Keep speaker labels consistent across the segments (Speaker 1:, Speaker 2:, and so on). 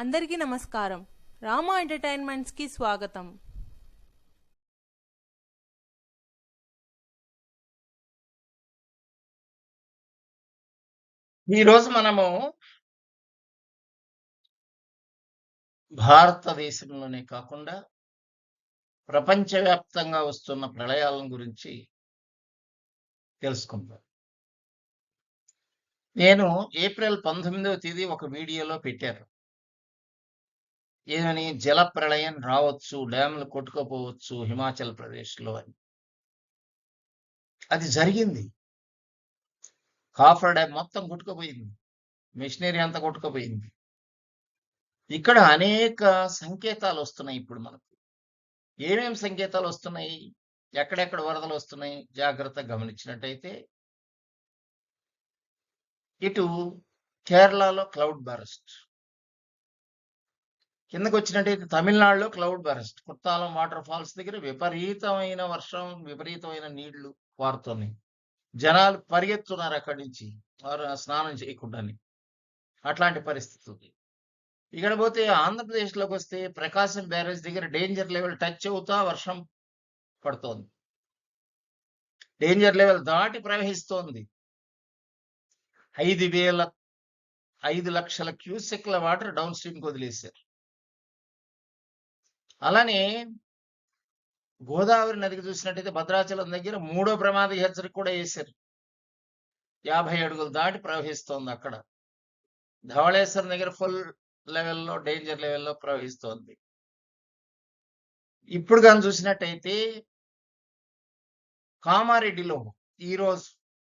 Speaker 1: అందరికీ నమస్కారం. రామా ఎంటర్టైన్మెంట్స్కి స్వాగతం.
Speaker 2: ఈరోజు మనము భారతదేశంలోనే కాకుండా ప్రపంచవ్యాప్తంగా వస్తున్న ప్రళయాలను గురించి తెలుసుకుందాం. నేను ఏప్రిల్ పంతొమ్మిదవ తేదీ ఒక వీడియోలో పెట్టారు ఏమని జల ప్రళయం రావచ్చు డ్యాములు కొట్టుకోపోవచ్చు హిమాచల్ ప్రదేశ్లో అని. అది జరిగింది. కాఫర్ డ్యామ్ మొత్తం కొట్టుకుపోయింది. మిషనరీ అంతా కొట్టుకుపోయింది. ఇక్కడ అనేక సంకేతాలు వస్తున్నాయి ఇప్పుడు మనకు. ఏమేమి సంకేతాలు వస్తున్నాయి? ఎక్కడెక్కడ వరదలు వస్తున్నాయి? జాగ్రత్తగా గమనించినట్టయితే ఇటు కేరళలో క్లౌడ్ బరస్ట్. కిందకు వచ్చినట్టయితే తమిళనాడులో cloud burst Kuttalam water falls దగ్గర విపరీతమైన వర్షం విపరీతమైన నీళ్ళు పారుతున్నాయి జనాలు పరిగెత్తున్నారు అక్కడి నుంచి వారు స్నానం చేయకుండానే. అట్లాంటి పరిస్థితి ఉంది. ఇక్కడ పోతే ఆంధ్రప్రదేశ్లోకి వస్తే ప్రకాశం బ్యారేజ్ దగ్గర డేంజర్ లెవెల్ టచ్ అవుతా వర్షం పడుతోంది. డేంజర్ లెవెల్ దాటి ప్రవహిస్తోంది. ఐదు వేల ఐదు లక్షల క్యూసెక్ల వాటర్ డౌన్ స్ట్రీమ్కి వదిలేశారు. అలానే గోదావరి నదికి చూసినట్టయితే భద్రాచలం దగ్గర మూడో ప్రమాద హెచ్చరిక కూడా వేశారు. యాభై అడుగులు దాటి ప్రవహిస్తోంది అక్కడ. ధవళేశ్వరం దగ్గర ఫుల్ లెవెల్లో డేంజర్ లెవెల్లో ప్రవహిస్తోంది. ఇప్పుడు కానీ చూసినట్టయితే కామారెడ్డిలో ఈరోజు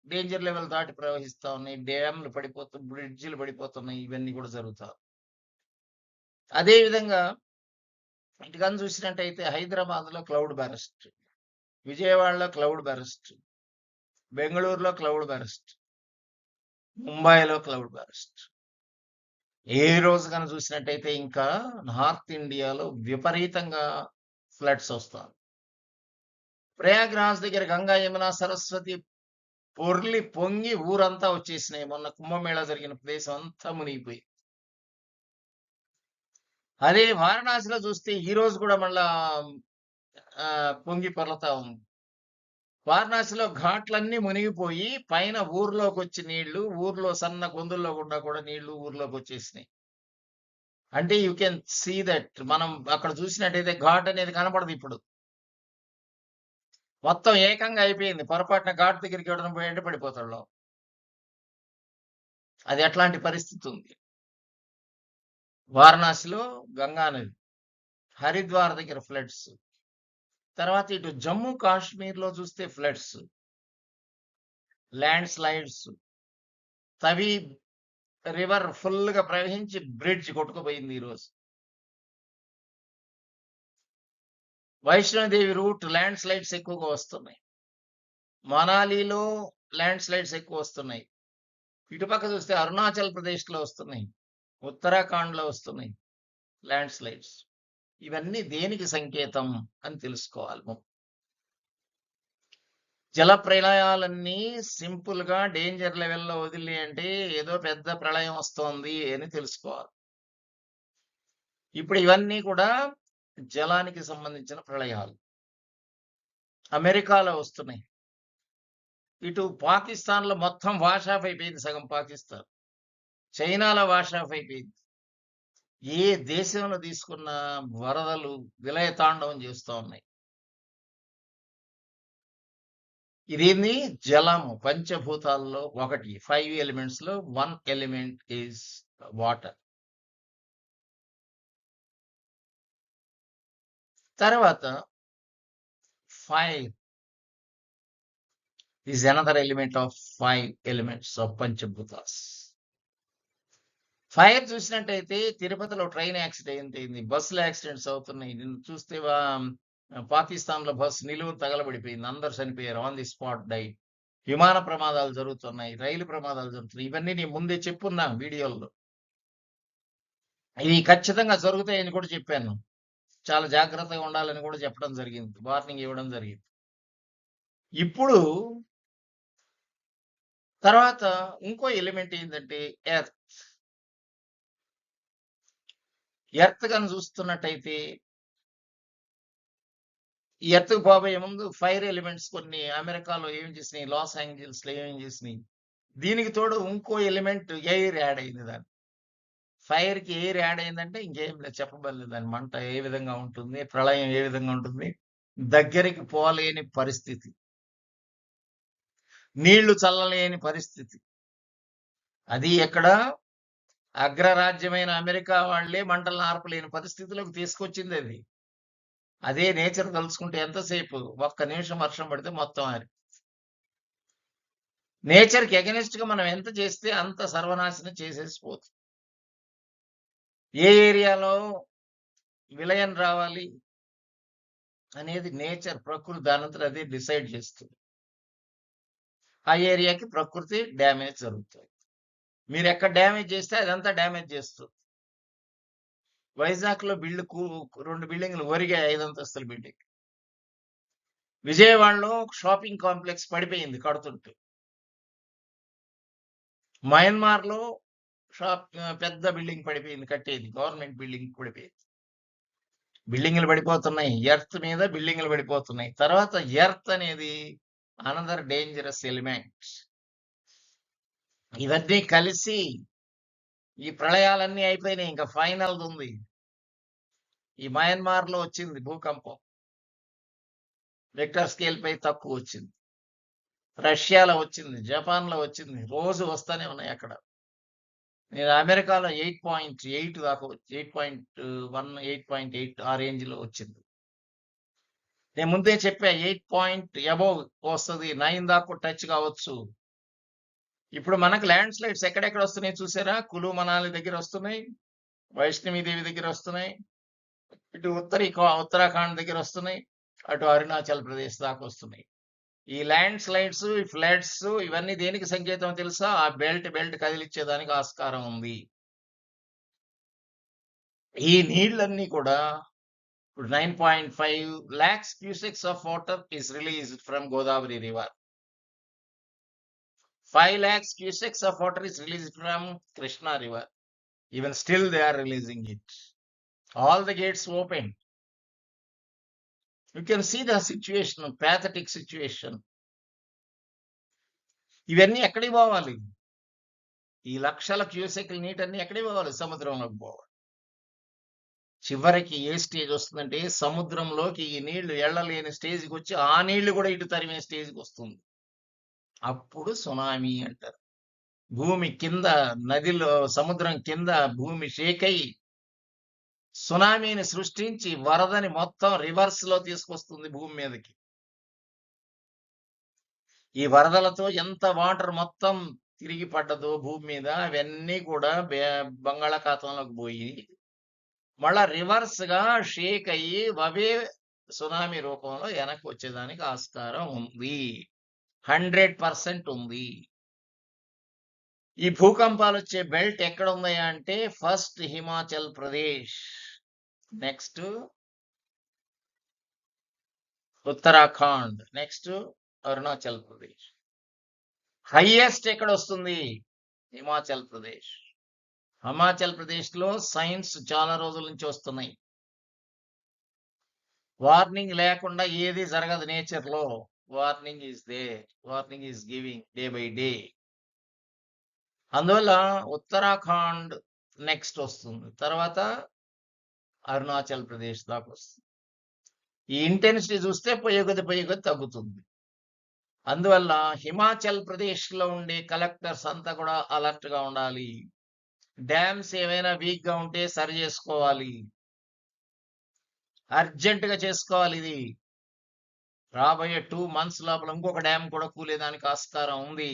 Speaker 2: డేంజర్ లెవెల్ దాటి ప్రవహిస్తా ఉన్నాయి. డ్యామ్లు పడిపోతు బ్రిడ్జిలు పడిపోతున్నాయి. ఇవన్నీ కూడా జరుగుతారు అదే ఇటుకని చూసినట్టయితే హైదరాబాద్లో క్లౌడ్ బెరస్ట్ విజయవాడలో క్లౌడ్ బెరస్ట్ బెంగళూరులో క్లౌడ్ బెరస్ట్ ముంబైలో క్లౌడ్ బెరస్ట్. ఏ రోజు కానీ చూసినట్టయితే ఇంకా నార్త్ ఇండియాలో విపరీతంగా ఫ్లడ్స్ వస్తాయి. ప్రయాగ్రాజ్ దగ్గర గంగా యమున సరస్వతి పొర్లి పొంగి ఊరంతా వచ్చేసినాయి. మొన్న కుంభమేళా జరిగిన ప్రదేశం అంతా మునిగిపోయింది. అదే వారణాసిలో చూస్తే ఈ రోజు కూడా మళ్ళా పొంగి పొరలతా ఉంది. వారణాసిలో ఘాట్లన్నీ మునిగిపోయి పైన ఊర్లోకి వచ్చి నీళ్ళు ఊర్లో సన్న గొంతుల్లో గుండా కూడా నీళ్ళు ఊర్లోకి వచ్చేసినాయి. అంటే యూ కెన్ సీ దట్ మనం అక్కడ చూసినట్టయితే ఘాట్ అనేది కనపడదు ఇప్పుడు. మొత్తం ఏకంగా అయిపోయింది. పొరపాటున ఘాట్ దగ్గరికి ఎవడన పోయంటే పడిపోతాడు అది ఎట్లాంటి పరిస్థితి ఉంది. వారణాసిలో గంగా నది హరిద్వార్ దగ్గర ఫ్లడ్స్. తర్వాత ఇటు జమ్మూ కాశ్మీర్లో చూస్తే floods. Land slides Tawi river ఫుల్గా ప్రవహించి బ్రిడ్జ్ కొట్టుకుపోయింది ఈరోజు. వైష్ణోదేవి రూట్ ల్యాండ్ స్లైడ్స్ ఎక్కువగా వస్తున్నాయి. మనాలిలో ల్యాండ్ స్లైడ్స్ ఎక్కువ వస్తున్నాయి. ఇటుపక్క చూస్తే అరుణాచల్ ప్రదేశ్లో వస్తున్నాయి. ఉత్తరాఖండ్లో వస్తున్నాయి. ల్యాండ్ స్లైడ్స్ ఇవన్నీ దేనికి సంకేతం అని తెలుసుకోవాలి జల ప్రళయాలన్నీ సింపుల్గా డేంజర్ లెవెల్లో వదిలి అంటే ఏదో పెద్ద ప్రళయం వస్తోంది అని తెలుసుకోవాలి. ఇప్పుడు ఇవన్నీ కూడా జలానికి సంబంధించిన ప్రళయాలు. అమెరికాలో వస్తున్నాయి. ఇటు పాకిస్తాన్లో మొత్తం వాషాఫ్ అయిపోయింది సగం పాకిస్తాన్. చైనాలో వాష్ ఆఫ్ అయిపోయింది. ఏ దేశంలో తీసుకున్న వరదలు విలయతాండవం చేస్తూ ఉన్నాయి? ఇదేంది? జలము. పంచభూతాల్లో ఒకటి. ఫైవ్ ఎలిమెంట్స్లో వన్ ఎలిమెంట్ ఈజ్ వాటర్. తర్వాత fire is another element of five elements of panchabhutas. Fire చూసినట్టయితే తిరుపతిలో ట్రైన్ యాక్సిడెంట్ అయింది. బస్సులు యాక్సిడెంట్స్ అవుతున్నాయి. చూస్తే పాకిస్తాన్లో బస్సు నిలువు తగలబడిపోయింది. అందరు చనిపోయారు. ఆన్ ది స్పాట్ డై విమాన ప్రమాదాలు జరుగుతున్నాయి. రైలు ప్రమాదాలు జరుగుతున్నాయి. ఇవన్నీ నేను ముందే చెప్పున్నా వీడియోల్లో. ఇవి ఖచ్చితంగా జరుగుతాయని కూడా చెప్పాను. చాలా జాగ్రత్తగా ఉండాలని కూడా చెప్పడం జరిగింది. వార్నింగ్ ఇవ్వడం జరిగింది. ఇప్పుడు తర్వాత ఇంకో ఎలిమెంట్ ఏంటంటే ఎర్త్ ఎర్త్ కను చూస్తున్నట్టయితే ఈ ఎర్త్‌కు పోబోయే ముందు ఫైర్ ఎలిమెంట్స్ కొన్ని అమెరికాలో ఏం చేసినాయి, లాస్ ఏంజెల్స్‌లో ఏం చేసినాయి. దీనికి తోడు ఇంకో ఎలిమెంట్ ఎయిర్ యాడ్ అయింది దాన్ని ఫైర్కి ఎయిర్ యాడ్ అయిందంటే ఇంకేం లేదు చెప్పబడలేదు దాని మంట ఏ విధంగా ఉంటుంది, ప్రళయం ఏ విధంగా ఉంటుంది. దగ్గరికి పోలేని పరిస్థితి. నీళ్ళు చల్లలేని పరిస్థితి. అది ఎక్కడ అగ్రరాజ్యమైన అమెరికా వాళ్ళే మంటలను ఆర్పలేని పరిస్థితిలోకి అది. అదే నేచర్ తలుచుకుంటే ఎంతసేపు? ఒక్క నిమిషం వర్షం పడితే మొత్తం ఆరి నేచర్‌కి గా మనం ఎంత చేస్తే అంత సర్వనాశనం చేసేసిపోతుంది ఏ ఏరియాలో విలయం రావాలి అనేది నేచర్ ప్రకృతి దానంతా అదే డిసైడ్ చేస్తుంది. ఆ ఏరియాకి ప్రకృతి డ్యామేజ్ జరుగుతుంది. మీరు ఎక్కడ డ్యామేజ్ చేస్తే అదంతా డ్యామేజ్ చేస్తుంది. వైజాగ్‌లో బిల్డ్ రెండు బిల్డింగ్‌లు ఒరిగాయి ఐదు అంతస్తుల బిల్డింగ్. విజయవాడలో షాపింగ్ కాంప్లెక్స్ పడిపోయింది కడుతుంటే. మయన్మార్‌లో షాప్ పెద్ద బిల్డింగ్ పడిపోయింది కట్టేది. గవర్నమెంట్ బిల్డింగ్ పడిపోయింది. బిల్డింగ్‌లు పడిపోతున్నాయి. ఎర్త్ మీద బిల్డింగ్‌లు పడిపోతున్నాయి. తర్వాత ఎర్త్ అనేది అనదర్ డేంజరస్ ఎలిమెంట్. ఇవన్నీ కలిసి ఈ ప్రళయాలన్నీ అయిపోయినాయి. ఇంకా ఫైనల్‌దుంది. ఈ మయన్మార్‌లో వచ్చింది భూకంపం. రిక్టర్ స్కేల్‌పై తక్కువొచ్చింది. రష్యాలో వచ్చింది. జపాన్‌లో వచ్చింది. రోజు వస్తూనే ఉన్నాయి అక్కడ. నేను అమెరికాలో 8.8 దాకా వచ్చి 8.1, 8.8 ఆ రేంజ్‌లో వచ్చింది. నేను ముందే చెప్పా ఎయిట్ పాయింట్ అబోవ్ వస్తుంది నైన్ దాకా టచ్ కావచ్చు. ఇప్పుడు మనకు ల్యాండ్ స్లైడ్స్ ఎక్కడెక్కడ వస్తున్నాయి చూసారా? కులు మనాలి దగ్గర వస్తున్నాయి. వైష్ణవి దేవి దగ్గర వస్తున్నాయి. ఇటు ఉత్తర ఉత్తరాఖండ్ దగ్గర వస్తున్నాయి. అటు అరుణాచల్ ప్రదేశ్ దాకా వస్తున్నాయి. ఈ ల్యాండ్ స్లైడ్స్, ఈ ఫ్లడ్స్ ఇవన్నీ దేనికి సంకేతం తెలుసా? ఆ బెల్ట్ బెల్ట్ కదిలిచ్చేదానికి ఆస్కారం ఉంది. ఈ నీళ్ళన్నీ కూడా ఇప్పుడు 9.5 lakhs cusecs of water is released from Godavari river. Five lakhs cusecs of water is release from Krishna river even still they are releasing it all the gates open you can see the situation pathetic situation ఇవన్నీ ఎక్కడికి పోవాలి? ఈ లక్షల క్యూసెక్లు నీటన్నీ ఎక్కడికి పోవాలి? సముద్రంలోకి పోవాలి. చివరికి ఏ స్టేజ్ వస్తుందంటే సముద్రంలోకి ఈ నీళ్ళు ఎళ్ళలేని స్టేజ్కి వచ్చి ఆ నీళ్ళు కూడా ఇటు తరిమే స్టేజ్కి వస్తుంది. అప్పుడు సునామీ అంటారు. భూమి కింద నదిలో సముద్రం కింద భూమి షేక్ అయ్యి సునామీని సృష్టించి వరదని మొత్తం రివర్స్లో తీసుకొస్తుంది భూమి మీదకి. ఈ వరదలతో ఎంత వాటర్ మొత్తం తిరిగి పడ్డదో భూమి మీద అవన్నీ కూడా బంగాళాఖాతంలోకి పోయి మళ్ళా రివర్స్‌గా షేక్ అయ్యి అవే సునామీ రూపంలో వెనక్కి వచ్చేదానికి ఆస్కారం ఉంది. 100% ఉంది. ఈ భూకంపాలు వచ్చే బెల్ట్ ఎక్కడ ఉన్నాయా అంటే first Himachal Pradesh. Next Uttarakhand. Next Arunachal Pradesh. Highest ఎక్కడొస్తుంది? Himachal Pradesh. Himachal ప్రదేశ్‌లో సైన్స్ చాలా రోజుల నుంచి వస్తున్నాయి. వార్నింగ్ లేకుండా ఏది జరగదు నేచర్‌లో. Warning is they warning is giving day by day. అందువల్ల ఉత్తరాఖండ్ నెక్స్ట్ వస్తుంది. తర్వాత అరుణాచల్ ప్రదేశ్ దాకా వస్తుంది ఈ ఇంటెన్సిటీ చూస్తే పోయే కొద్దీ, పోయే కొద్దీ తగ్గుతుంది. అందువల్ల హిమాచల్ ప్రదేశ్‌లో ఉండే కలెక్టర్స్ అంతా కూడా అలర్ట్‌గా ఉండాలి. డ్యామ్స్ ఏమైనా వీక్‌గా ఉంటే సరి చేసుకోవాలి. అర్జెంట్‌గా చేసుకోవాలిది. రాబోయే 2 మంత్స్ లోపల ఇంకొక డ్యామ్ కూడా కూలేదానికి ఆస్కారం ఉంది.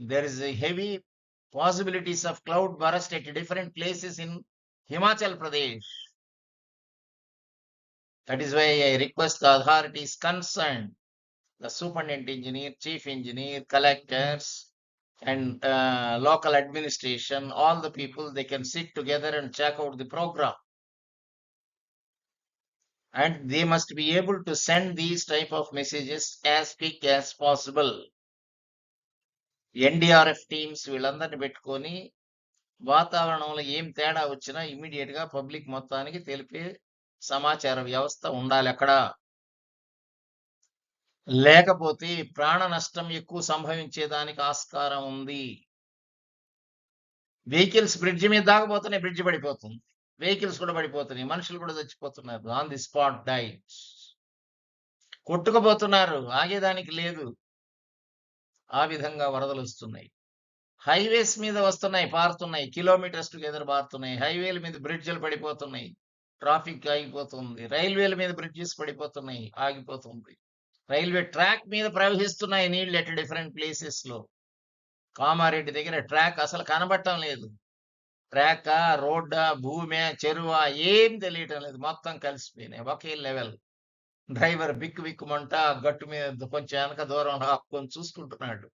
Speaker 2: There is a heavy possibilities of cloud burst at different places in Himachal Pradesh. That is why I request the authorities concerned, the superintendent engineer, chief engineer, collectors, and uh, local administration, all the people, they can sit together and check out the program. And they must be able to send these type of messages as quick as possible. NDRF teams వీళ్ళందరిని పెట్టుకొని వాతావరణంలో ఏం తేడా వచ్చినా ఇమ్మీడియట్గా public మొత్తానికి తెలిపే సమాచార వ్యవస్థ ఉండాలి అక్కడ. లేకపోతే ప్రాణ నష్టం ఎక్కువ సంభవించేదానికి ఆస్కారం ఉంది. వెహికల్స్ బ్రిడ్జ్ మీద దాకపోతేనే బ్రిడ్జ్ పడిపోతుంది. వెహికల్స్ కూడా పడిపోతున్నాయి మనుషులు కూడా చచ్చిపోతున్నారు. ఆన్ ది స్పాట్ డైట్ కొట్టుకుపోతున్నారు ఆగేదానికి లేదు. ఆ విధంగా వరదలు వస్తున్నాయి. హైవేస్ మీద వస్తున్నాయి పారుతున్నాయి కిలోమీటర్స్ టుగెదర్ పారుతున్నాయి. హైవేల మీద బ్రిడ్జ్లు పడిపోతున్నాయి ట్రాఫిక్ ఆగిపోతుంది. రైల్వేల మీద బ్రిడ్జెస్ పడిపోతున్నాయి ఆగిపోతుంది. రైల్వే ట్రాక్ మీద ప్రవహిస్తున్నాయి నీళ్ళు ఎట్ డిఫరెంట్ ప్లేసెస్లో కామారెడ్డి దగ్గర ట్రాక్ అసలు కనబడటం లేదు. ట్రాక్ రోడ్డా భూమి చెరువా ఏం తెలియటం లేదు. మొత్తం కలిసిపోయినాయి. ఒకే లెవెల్. డ్రైవర్ బిక్కు బిక్కుమంట గట్టు మీద కొంచెం వెనక దూరం ఆపుకొని చూసుకుంటున్నాడు.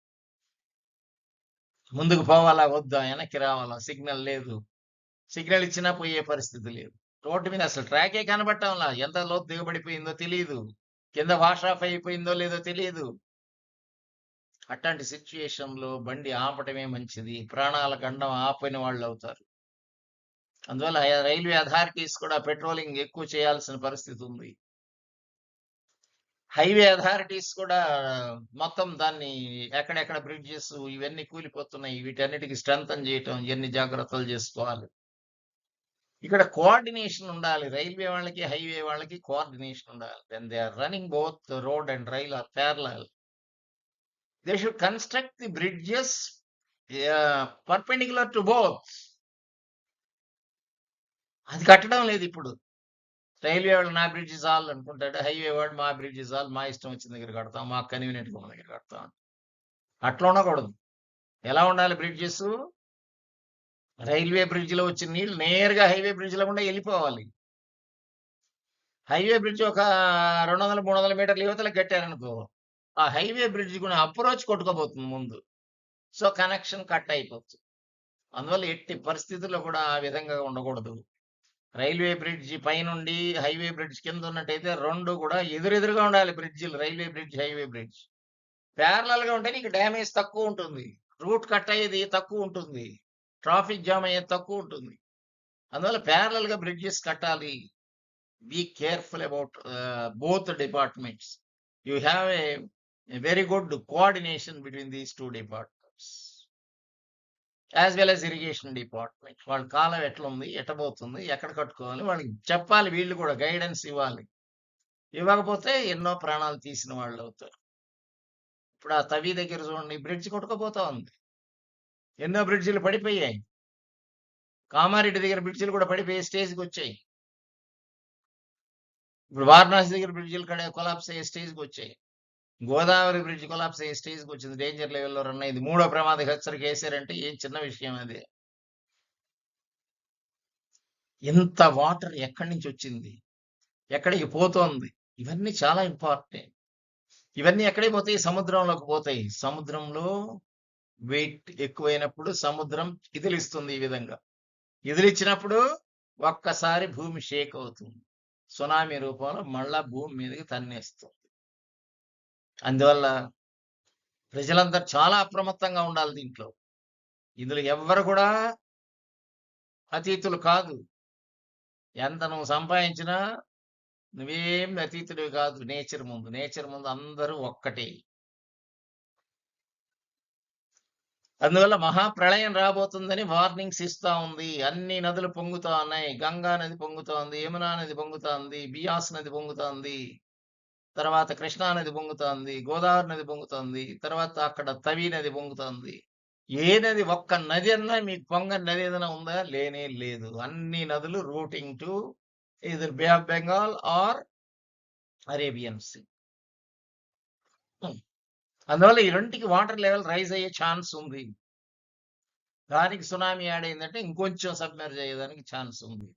Speaker 2: ముందుకు పోవాలా వద్దా? వెనక్కి రావాలా? సిగ్నల్ లేదు. సిగ్నల్ ఇచ్చినా పోయే పరిస్థితి లేదు. రోడ్డు మీద అసలు ట్రాకే కనబట్టంలా ఎంత లోతు దిగబడిపోయిందో తెలియదు కింద వాష్ ఆఫ్ అయిపోయిందో లేదో తెలియదు అట్లాంటి సిచ్యుయేషన్లో బండి ఆపటమే మంచిది. ప్రాణాల గండం ఆపని వాళ్ళు అవుతారు. అందువల్ల రైల్వే అథారిటీస్ కూడా పెట్రోలింగ్ ఎక్కువ చేయాల్సిన పరిస్థితి ఉంది. హైవే అథారిటీస్ కూడా మొత్తం దాన్ని ఎక్కడెక్కడ బ్రిడ్జెస్ ఇవన్నీ కూలిపోతున్నాయి. వీటన్నిటికీ స్ట్రెంగ్ చేయటం ఇవన్నీ జాగ్రత్తలు చేసుకోవాలి. ఇక్కడ కోఆర్డినేషన్ ఉండాలి. రైల్వే వాళ్ళకి హైవే వాళ్ళకి కోఆర్డినేషన్ ఉండాలి. Then they are running both road and rail are parallel they should construct the bridges perpendicular to both అది కట్టడం లేదు ఇప్పుడు. రైల్వే వాళ్ళు నా బ్రిడ్జ్ చాలు అనుకుంటాడు హైవే వాడు మా బ్రిడ్జ్ చాలు మా ఇష్టం వచ్చిన దగ్గర కడతాం మాకు కన్వీనియంట్గా ఉన్న దగ్గర కడతాం. అట్లా ఉండకూడదు. ఎలా ఉండాలి బ్రిడ్జెస్ రైల్వే బ్రిడ్జ్లో వచ్చిన నీళ్ళు నేరుగా హైవే బ్రిడ్జ్లో కూడా వెళ్ళిపోవాలి. హైవే బ్రిడ్జ్ ఒక రెండు వందల మూడు వందల మీటర్లు యువతలకు కట్టారనుకో ఆ హైవే బ్రిడ్జ్ కూడా అప్రోచ్ కొట్టుకోబోతుంది ముందు. సో కనెక్షన్ కట్ అయిపోతుంది. అందువల్ల ఎట్టి పరిస్థితుల్లో కూడా ఆ విధంగా ఉండకూడదు. రైల్వే బ్రిడ్జ్ పైనుండి హైవే బ్రిడ్జ్ కింద ఉన్నట్టయితే రెండు కూడా ఎదురెదురుగా ఉండాలి బ్రిడ్జిలు రైల్వే బ్రిడ్జ్ హైవే బ్రిడ్జ్. ప్యారలల్గా ఉంటే నీకు డ్యామేజ్ తక్కువ ఉంటుంది. రూట్ కట్ అయ్యేది తక్కువ ఉంటుంది. ట్రాఫిక్ జామ్ అయ్యేది తక్కువ ఉంటుంది. అందువల్ల ప్యారలల్గా బ్రిడ్జెస్ కట్టాలి. Be careful about both departments. You have a very good coordination between these two departments as well as irrigation department వాళ్ళ కాలం ఎట్లా ఉంది ఎట్టబోతుంది ఎక్కడ కట్టుకోవాలి వాళ్ళకి చెప్పాలి వీళ్ళు కూడా గైడెన్స్ ఇవ్వాలి. ఇవ్వకపోతే ఎన్నో ప్రాణాలు తీసిన వాళ్ళు అవుతారు. ఇప్పుడు ఆ తవి దగ్గర చూడండి బ్రిడ్జ్ కొట్టుకుపోతా ఉంది. ఎన్నో బ్రిడ్జిలు పడిపోయాయి. కామారెడ్డి దగ్గర బ్రిడ్జిలు కూడా పడిపోయే స్టేజ్కి వచ్చాయి. ఇప్పుడు వారణాసి దగ్గర బ్రిడ్జిలు కడే కొలాప్స్ అయ్యే స్టేజ్కి వచ్చాయి. గోదావరి బ్రిడ్జ్ కొలాప్స్ అయ్యే స్టేజ్కి వచ్చింది. డేంజర్ లెవెల్లో రన్ అయింది. మూడో ప్రమాద హెచ్చరిక వేసారంటే ఏం చిన్న విషయం అది. ఎంత వాటర్ ఎక్కడి నుంచి వచ్చింది? ఎక్కడికి పోతోంది? ఇవన్నీ చాలా ఇంపార్టెంట్. ఇవన్నీ ఎక్కడికి పోతాయి? సముద్రంలోకి పోతాయి. సముద్రంలో వెయిట్ ఎక్కువైనప్పుడు సముద్రం ఇదిలిస్తుంది ఈ విధంగా. ఇదిలిచ్చినప్పుడు ఒక్కసారి భూమి షేక్ అవుతుంది. సునామీ రూపంలో మళ్ళా భూమి మీదకి తన్నేస్తుంది. అందువల్ల ప్రజలందరూ చాలా అప్రమత్తంగా ఉండాలి దీంట్లో. ఇందులో ఎవ్వరు కూడా అతీతులు కాదు. ఎంత నువ్వు సంపాదించినా నువ్వేం అతీతుడివి కాదు. నేచర్ ముందు నేచర్ ముందు అందరూ ఒక్కటే. అందువల్ల మహాప్రళయం రాబోతుందని వార్నింగ్స్ ఇస్తా ఉంది. అన్ని నదులు పొంగుతా ఉన్నాయి. గంగా నది పొంగుతోంది యమునా నది పొంగుతోంది బియాస్ నది పొంగుతోంది తర్వాత కృష్ణా నది పొంగుతోంది గోదావరి నది పొంగుతోంది తర్వాత అక్కడ తవి నది పొంగుతోంది. ఏ నది ఒక్క నది అన్నా మీకు పొంగని నది ఏదైనా ఉందా? లేనే లేదు. అన్ని నదులు routing to either Bay of Bengal or Arabian Sea అందువల్ల ఈ రెండుకి వాటర్ లెవెల్ రైజ్ అయ్యే ఛాన్స్ ఉంది. దానికి సునామీ యాడ్ అయిందంటే ఇంకొంచెం సబ్మెర్జ్ అయ్యేదానికి ఛాన్స్ ఉంది.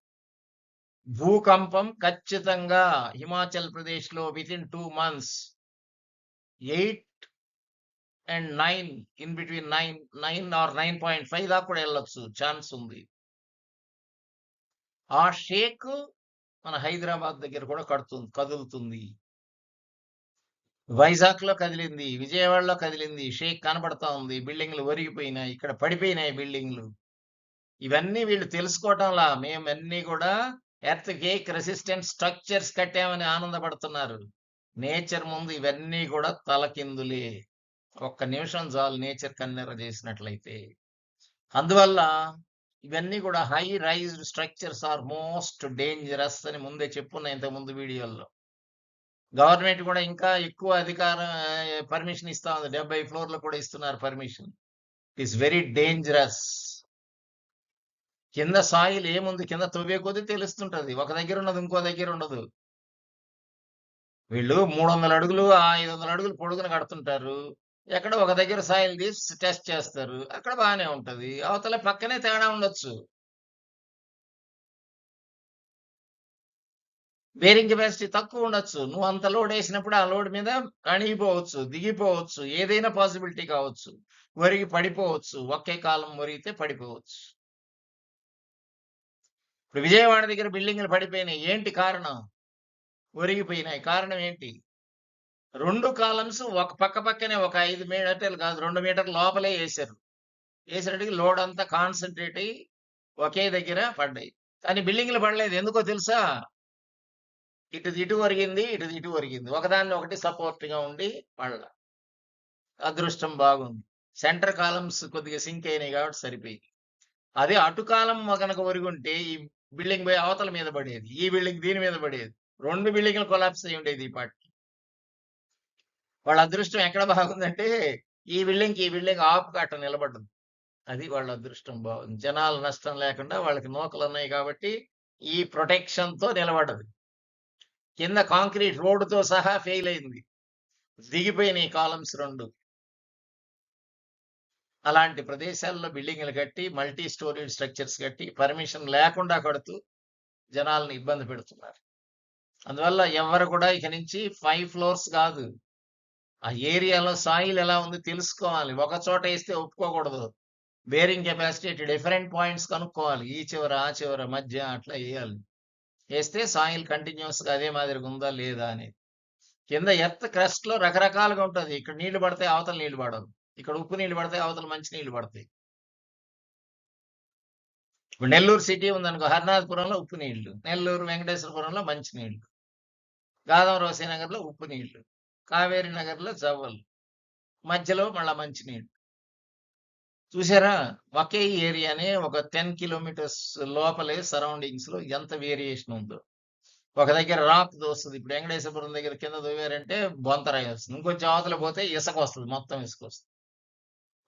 Speaker 2: భూకంపం ఖచ్చితంగా హిమాచల్ ప్రదేశ్లో within two months eight and nine in between nine nine or nine point five దాకా కూడా వెళ్ళొచ్చు. ఛాన్స్ ఉంది. ఆ షేక్ మన హైదరాబాద్ దగ్గర కూడా కడుతుంది కదులుతుంది. వైజాగ్లో కదిలింది విజయవాడలో కదిలింది షేక్ కనబడతా ఉంది బిల్డింగ్లు ఒరిగిపోయినాయి ఇక్కడ పడిపోయినాయి బిల్డింగ్లు. ఇవన్నీ వీళ్ళు తెలుసుకోవటంలా మేము కూడా ఎర్త్ కేక్ రెసిస్టెంట్ స్ట్రక్చర్స్ కట్టామని ఆనందపడుతున్నారు. నేచర్ ముందు ఇవన్నీ కూడా తలకిందులే. ఒక్క నిమిషం చాలు నేచర్ కన్నెర చేసినట్లయితే. అందువల్ల ఇవన్నీ కూడా high raised structures are most dangerous అని ముందే చెప్పున్నా ఇంతకుముందు ముందు వీడియోల్లో. గవర్నమెంట్ కూడా ఇంకా ఎక్కువ అధికారం పర్మిషన్ ఇస్తా ఉంది. డెబ్బై ఫ్లోర్లు కూడా ఇస్తున్నారు permission. It is very dangerous. కింద సాయిల్ ఏముంది? కింద తవ్వే కొద్దీ తెలుస్తుంటది. ఒక దగ్గర ఉన్నది ఇంకో దగ్గర ఉండదు. వీళ్ళు మూడు వందల అడుగులు ఐదు వందల అడుగులు పొడుగున కడుతుంటారు. ఎక్కడ ఒక దగ్గర సాయిల్ తీసి టెస్ట్ చేస్తారు. అక్కడ బాగానే ఉంటది. అవతల పక్కనే తేడా ఉండొచ్చు. బేరింగ్ కెపాసిటీ తక్కువ ఉండొచ్చు. నువ్వు అంత లోడ్ వేసినప్పుడు ఆ లోడ్ మీద అణిగిపోవచ్చు దిగిపోవచ్చు ఏదైనా పాసిబిలిటీ కావచ్చు. ఒరిగి పడిపోవచ్చు. ఒకే కాలం ఒరిగితే పడిపోవచ్చు. ఇప్పుడు విజయవాడ దగ్గర బిల్డింగ్లు పడిపోయినాయి. ఏంటి కారణం? ఒరిగిపోయినాయి. కారణం ఏంటి? రెండు కాలమ్స్ ఒక పక్క పక్కనే ఒక ఐదు మీటర్లు కాదు రెండు మీటర్ లోపలే వేశారు. వేసినట్టుగా లోడ్ అంతా కాన్సన్ట్రేట్ అయ్యి ఒకే దగ్గర పడ్డాయి. కానీ బిల్డింగ్లు పడలేదు. ఎందుకో తెలుసా? ఇటు ఇటు ఒరిగింది ఇటు ఇటు ఒరిగింది. ఒకదాన్ని ఒకటి సపోర్ట్గా ఉండి పడల. అదృష్టం బాగుంది. సెంటర్ కాలమ్స్ కొద్దిగా సింక్ అయినాయి కాబట్టి సరిపోయి అదే అటు కాలం కనుక ఒరిగుంటే ఈ బిల్డింగ్ పోయి అవతల మీద పడేది ఈ బిల్డింగ్ దీని మీద పడేది. రెండు బిల్డింగ్లు కొలాప్స్ అయి ఉండేది ఈ పాటికి. వాళ్ళ అదృష్టం ఎక్కడ బాగుందంటే ఈ బిల్డింగ్ ఈ బిల్డింగ్ ఆపు కట్ట నిలబడ్డది. అది వాళ్ళ అదృష్టం బాగుంది జనాల నష్టం లేకుండా వాళ్ళకి నూకలు ఉన్నాయి కాబట్టి ఈ ప్రొటెక్షన్తో నిలబడ్డది. కింద కాంక్రీట్ రోడ్డుతో సహా ఫెయిల్ అయింది. దిగిపోయినాయి కాలమ్స్ రెండు. అలాంటి ప్రదేశాల్లో బిల్డింగ్లు కట్టి మల్టీ స్టోరీడ్ స్ట్రక్చర్స్ కట్టి పర్మిషన్ లేకుండా కడుతూ జనాలను ఇబ్బంది పెడుతున్నారు. అందువల్ల ఎవరు కూడా ఇక నుంచి ఫైవ్ ఫ్లోర్స్ కాదు. ఆ ఏరియాలో సాయిల్ ఎలా ఉంది తెలుసుకోవాలి. ఒక చోట వేస్తే ఒప్పుకోకూడదు. బేరింగ్ కెపాసిటీ డిఫరెంట్ పాయింట్స్ కనుక్కోవాలి. ఈ చివర ఆ చివర మధ్య అట్లా వేయాలి. వేస్తే సాయిల్ కంటిన్యూస్గా అదే మాదిరిగా ఉందా లేదా అనేది. కింద ఎర్త్ క్రస్ట్లో రకరకాలుగా ఉంటది. ఇక్కడ నీళ్ళు పడితే అవతల నీళ్ళు పడవు. ఇక్కడ ఉప్పు నీళ్ళు పడతాయి అవతల మంచి నీళ్ళు పడతాయి. ఇప్పుడు నెల్లూరు సిటీ ఉందనుకో హరినాథపురంలో ఉప్పు నీళ్ళు నెల్లూరు వెంకటేశ్వరపురంలో మంచి నీళ్ళు గాదం రోసీనగర్లో ఉప్పు నీళ్ళు కావేరి నగర్లో జవ్వలు మధ్యలో మళ్ళా మంచినీళ్ళు చూసారా ఒకే ఏరియానే ఒక టెన్ కిలోమీటర్స్ లోపలే సరౌండింగ్స్లో ఎంత వేరియేషన్ ఉందో. ఒక దగ్గర రాక్ దోస్తుంది ఇప్పుడు వెంకటేశ్వరపురం దగ్గర కింద దోవారంటే బొంతరాయి వస్తుంది ఇంకొంచెం అవతల పోతే ఇసుక వస్తుంది మొత్తం ఇసుక వస్తుంది.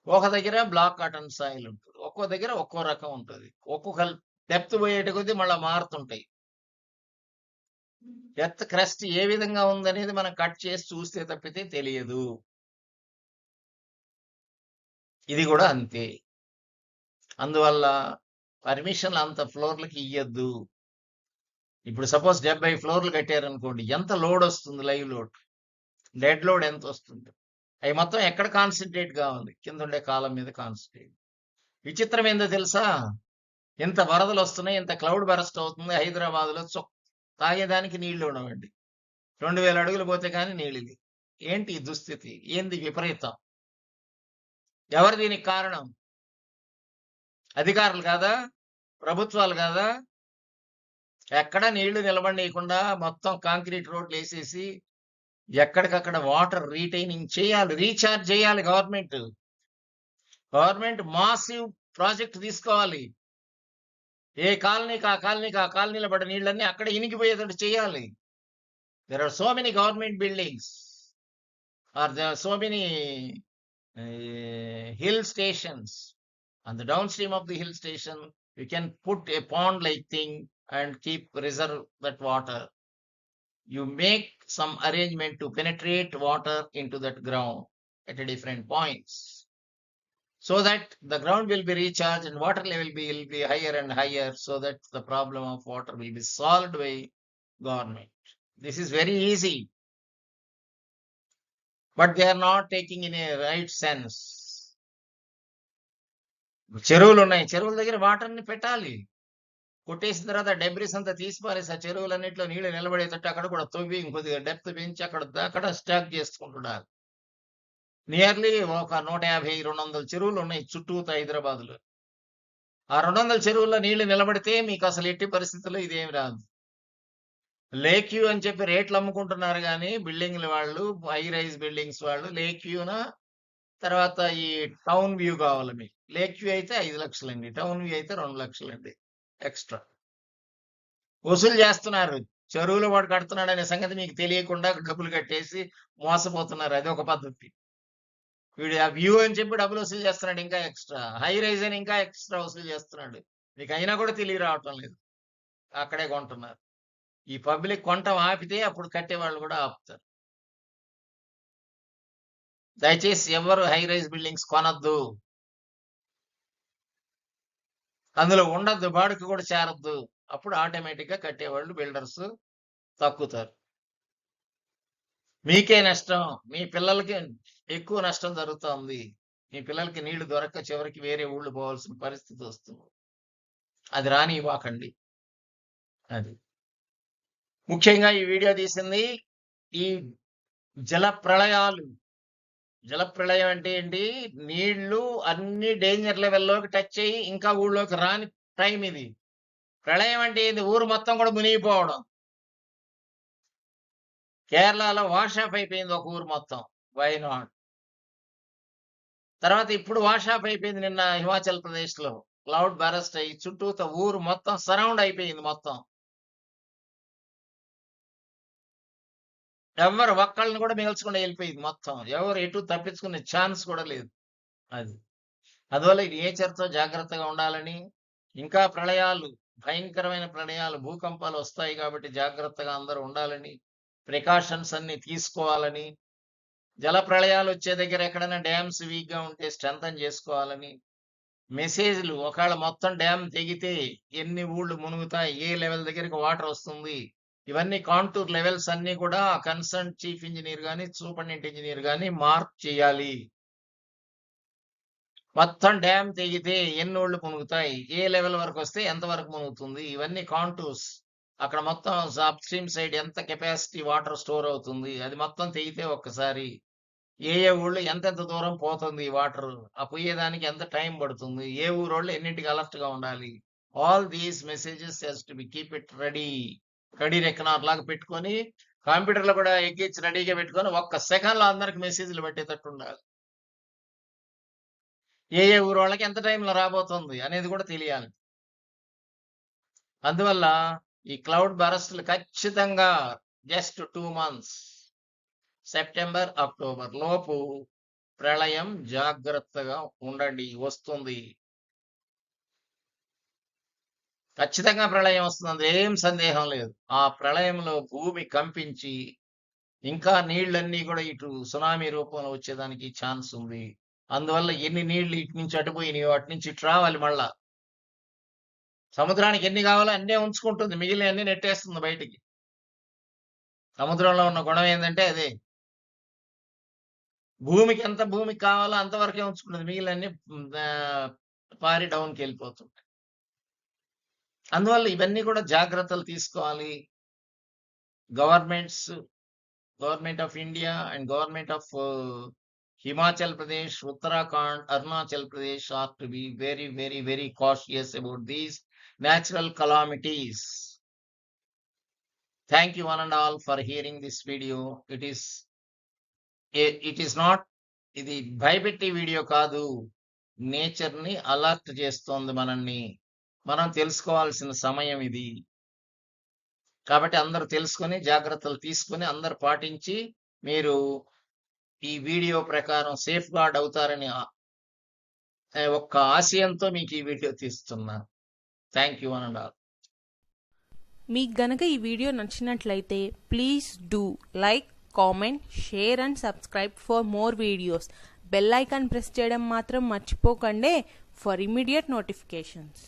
Speaker 2: ఒక దగ్గర బ్లాక్ కాటన్ సాయిల్ ఉంటుంది. ఒక్కో దగ్గర ఒక్కో రకం ఉంటుంది. ఒక్కొక్క డెప్త్ పోయేటి కొద్దీ మళ్ళీ మారుతుంటాయి. డెప్త్ క్రస్ట్ ఏ విధంగా ఉందనేది మనం కట్ చేసి చూస్తే తప్పితే తెలియదు. ఇది కూడా అంతే. అందువల్ల పర్మిషన్లు అంత ఫ్లోర్లకి ఇయ్యద్దు. ఇప్పుడు సపోజ్ డెబ్బై ఫ్లోర్లు కట్టారనుకోండి ఎంత లోడ్ వస్తుంది లైవ్ లోడ్? డెడ్ లోడ్ ఎంత వస్తుంది? అవి మొత్తం ఎక్కడ కాన్సన్ట్రేట్గా ఉంది? కింద ఉండే కాలం మీద కాన్సన్ట్రేట్ విచిత్రం ఏందో తెలుసా? ఇంత వరదలు వస్తున్నాయి ఇంత క్లౌడ్ బరస్ట్ అవుతుంది హైదరాబాద్లో చొక్ తాగేదానికి నీళ్ళు ఉండవండి. రెండు వేల అడుగులు పోతే కానీ నీళ్ళు ఏంటి ఈ దుస్థితి? ఏంది విపరీతం? ఎవరు దీనికి కారణం? అధికారులు కాదా? ప్రభుత్వాలు కాదా? ఎక్కడ నీళ్ళు నిలబడనీయకుండా మొత్తం కాంక్రీట్ రోడ్లు వేసేసి ఎక్కడికక్కడ వాటర్ రీటైనింగ్ చేయాలి రీఛార్జ్ చేయాలి గవర్నమెంట్. గవర్నమెంట్ మాసివ్ ప్రాజెక్ట్ తీసుకోవాలి. ఏ కాలనీకి ఆ కాలనీకి ఆ కాలనీలో పడ్డ నీళ్ళన్నీ అక్కడ ఇనిగిపోయేటట్టు చేయాలి. There are so many government buildings are there are so many uh, hill stations. On the downstream of the hill station you can put a pond like thing and keep reserve that water. you make some arrangement to penetrate water into that ground at a different points so that the ground will be recharged and water level be, will be higher and higher so that the problem of water will be solved by government this is very easy but they are not taking in a right sense చెరువులు ఉన్నాయి చెరువుల దగ్గర water ని పెట్టాలి కొట్టేసిన తర్వాత debris అంతా తీసిపారేసి ఆ చెరువులన్నింటిలో నీళ్ళు నిలబడేటట్టు అక్కడ కూడా తవ్వి ఇంకొద్దిగా డెప్త్ పెంచి అక్కడ అక్కడ స్టాక్ చేసుకుంటున్నారు. నియర్లీ ఒక నూట యాభై రెండు వందల చెరువులు ఉన్నాయి చుట్టూ హైదరాబాద్లో ఆ రెండు వందల చెరువుల్లో నీళ్ళు నిలబడితే మీకు అసలు ఎట్టి పరిస్థితుల్లో ఇదేమి రాదు. లేక్ వ్యూ అని చెప్పి రేట్లు అమ్ముకుంటున్నారు కానీ బిల్డింగ్ల వాళ్ళు హై రైజ్ బిల్డింగ్స్ వాళ్ళు లేక్ వ్యూన తర్వాత ఈ టౌన్ వ్యూ కావాలి మీకు. లేక్ వ్యూ అయితే ఐదు లక్షలండి టౌన్ వ్యూ అయితే రెండు లక్షలండి. ఎక్స్ట్రా. వసూలు చేస్తున్నారు. చెరువులో వాడు కడుతున్నాడు అనే సంగతి మీకు తెలియకుండా డబ్బులు కట్టేసి మోసపోతున్నారు. అది ఒక పద్ధతి. వీడు ఆ వ్యూ అని చెప్పి డబ్బులు వసూలు చేస్తున్నాడు ఇంకా ఎక్స్ట్రా. హై రైజ్ అని ఇంకా ఎక్స్ట్రా వసూలు చేస్తున్నాడు. మీకు అయినా కూడా తెలియ రావటం లేదు. అక్కడే కొంటున్నారు. ఈ పబ్లిక్ కొంటం ఆపితే అప్పుడు కట్టే వాళ్ళు కూడా ఆపుతారు. దయచేసి ఎవరు హై రైజ్ బిల్డింగ్స్ కొనద్దు. అందులో ఉండద్దు బాడుకు కూడా చేరద్దు. అప్పుడు ఆటోమేటిక్గా కట్టేవాళ్ళు బిల్డర్స్ తక్కుతారు. మీకే నష్టం మీ పిల్లలకి ఎక్కువ నష్టం జరుగుతోంది. మీ పిల్లలకి నీళ్ళు దొరక్క చివరికి వేరే ఊళ్ళు పోవాల్సిన పరిస్థితి వస్తుంది. అది రాని ఇవ్వకండి అది. ముఖ్యంగా ఈ వీడియో తీసింది ఈ జల ప్రళయాలు జల ప్రళయం అంటే ఏంటి? నీళ్ళు అన్ని డేంజర్ లెవెల్లోకి టచ్ అయ్యి ఇంకా ఊళ్ళోకి రాని టైం ఇది. ప్రళయం అంటే ఏంది? ఊరు మొత్తం కూడా మునిగిపోవడం. కేరళలో వాషాఫ్ అయిపోయింది ఒక ఊరు మొత్తం వైనాడ్. తర్వాత ఇప్పుడు వాషాఫ్ అయిపోయింది నిన్న హిమాచల్ ప్రదేశ్లో క్లౌడ్ బరస్ట్ అయ్యి చుట్టూతో ఊరు మొత్తం సరౌండ్ అయిపోయింది మొత్తం. ఎవరు ఒక్కళ్ళని కూడా మిగల్చకుండా వెళ్ళిపోయింది మొత్తం. ఎవరు ఎటు తప్పించుకునే ఛాన్స్ కూడా లేదు. అది. అందువల్ల నేచర్తో జాగ్రత్తగా ఉండాలని ఇంకా ప్రళయాలు భయంకరమైన ప్రళయాలు భూకంపాలు వస్తాయి కాబట్టి జాగ్రత్తగా అందరూ ఉండాలని ప్రికాషన్స్ అన్ని తీసుకోవాలని జల ప్రళయాలు వచ్చే దగ్గర ఎక్కడైనా డ్యామ్స్ వీక్గా ఉంటే స్ట్రెంథన్ చేసుకోవాలని మెసేజ్లు ఒకవేళ మొత్తం డ్యామ్ తెగితే ఎన్ని ఊళ్ళు మునుగుతాయి ఏ లెవెల్ దగ్గరికి వాటర్ వస్తుంది ఇవన్నీ కాంటూర్ లెవెల్స్ అన్ని కూడా కన్సర్న్ చీఫ్ ఇంజనీర్ కానీ సూపరింటెండెంట్ ఇంజనీర్ కానీ మార్క్ చేయాలి. మొత్తం డ్యామ్ తెగితే ఎన్ని ఓళ్ళు మునుగుతాయి. ఏ లెవెల్ వరకు వస్తే ఎంత వరకు మునుగుతుంది? ఇవన్నీ కాంటూర్స్. అక్కడ మొత్తం అప్ స్ట్రీమ్ సైడ్ ఎంత కెపాసిటీ వాటర్ స్టోర్ అవుతుంది? అది మొత్తం తెగితే ఒక్కసారి ఏ ఏ ఊళ్ళు ఎంతెంత దూరం పోతుంది వాటర్? ఆ పోయేదానికి ఎంత టైం పడుతుంది? ఏ ఊరోళ్ళు ఎన్నింటికి అలర్ట్గా ఉండాలి? All these messages has to be keep it ready. Khadi reckoner లాగా పెట్టుకొని కంప్యూటర్లో కూడా ఎక్కించి రెడీగా పెట్టుకొని ఒక్క సెకండ్లో అందరికి మెసేజ్లు పెట్టేటట్టు ఉండాలి. ఏ ఏ ఊరు వాళ్ళకి ఎంత టైంలో రాబోతుంది అనేది కూడా తెలియాలి. అందువల్ల ఈ క్లౌడ్ బరస్టులు ఖచ్చితంగా just two months September October లోపు ప్రళయం జాగ్రత్తగా ఉండండి వస్తుంది. ఖచ్చితంగా ప్రళయం వస్తుంది ఏం సందేహం లేదు. ఆ ప్రళయంలో భూమి కంపించి ఇంకా నీళ్ళన్నీ కూడా ఇటు సునామీ రూపంలో వచ్చేదానికి ఛాన్స్ ఉంది. అందువల్ల ఎన్ని నీళ్ళు ఇటు నుంచి అటుపోయినాయో అటు నుంచి ఇటు రావాలి మళ్ళా. సముద్రానికి ఎన్ని కావాలో అన్నీ ఉంచుకుంటుంది. మిగిలిన అన్ని నెట్టేస్తుంది బయటికి. సముద్రంలో ఉన్న గుణం ఏంటంటే అదే. భూమికి ఎంత భూమికి కావాలో అంతవరకే ఉంచుకుంటుంది మిగిలిన పారి డౌన్కి వెళ్ళిపోతుంది అందువల్ల ఇవన్నీ కూడా జాగ్రత్తలు తీసుకోవాలి governments government of India and government of Himachal Pradesh Uttarakhand Arunachal Pradesh are to be very very very cautious about these natural calamities. Thank you one and all for hearing this video. It is it is not ఇది భయపెట్టే video కాదు నేచర్ని alert చేస్తోంది మనల్ని మనం తెలుసుకోవాల్సిన సమయం ఇది. కాబట్టి అందరూ తెలుసుకొని జాగ్రత్తలు తీసుకొని అందరు పాటించి మీరు ఈ వీడియో ప్రకారం సేఫ్ గార్డ్ అవుతారని ఒక్క ఆశయంతో మీకు ఈ వీడియో తీస్తున్నా. Thank you and all.
Speaker 1: మీకు గనక ఈ వీడియో నచ్చినట్లయితే please do like comment share and subscribe for more videos. Bell icon press చేయడం మాత్రం మర్చిపోకండి. For immediate notifications.